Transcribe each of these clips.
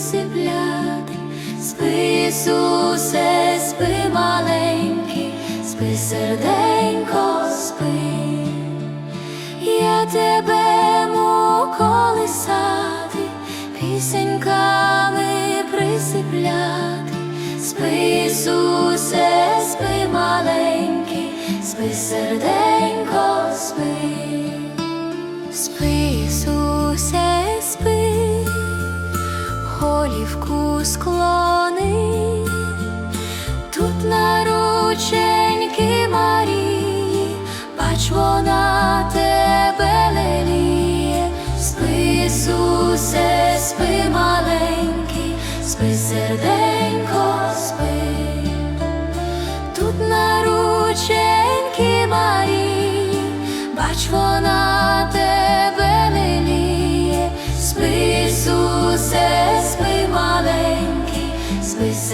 сіпляти, спи, Ісусе, спи маленький, спи серденько, спи, я тебе колисати, пісеньками присипляти, спи, Ісусе, спи маленький, спи серденько, спи, спи. Склони, тут на рученьки Марії, бач вона тебе леліє, спи, Ісусе, спи маленький, спи серденько, спи, тут на рученьки Марії, бач вона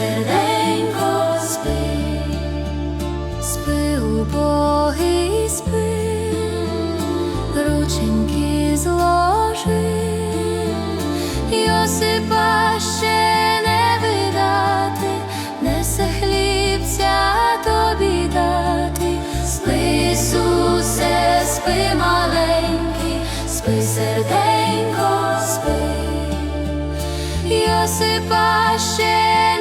спи. Серденько, спи. Спи, убогий, спи, рученьки зложи, Йосипа ще не видати, несе хлібця тобі дати, спи, Ісусе, спи маленький, спи серденько, спи. Йосипа ще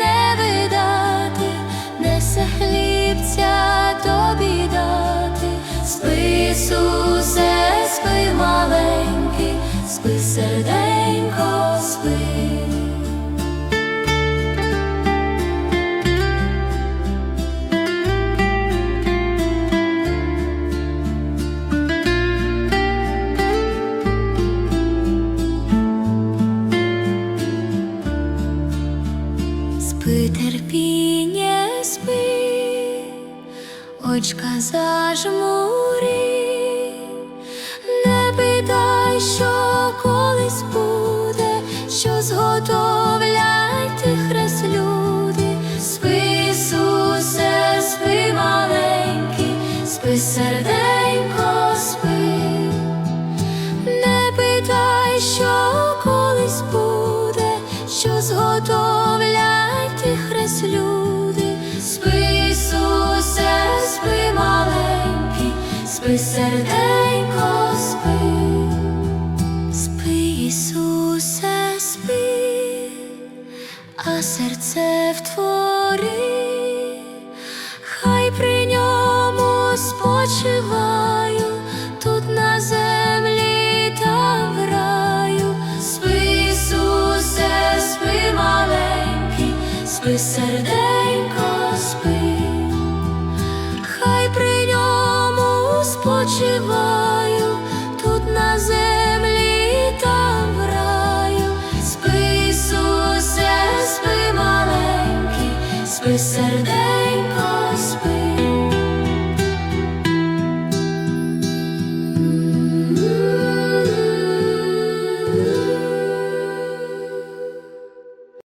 терпіння, спи, очка зажмурі, зготовлять люди. Спи, Ісусе, спи маленький, спи серденько, спи, спи, Ісусе, спи, а серце в love.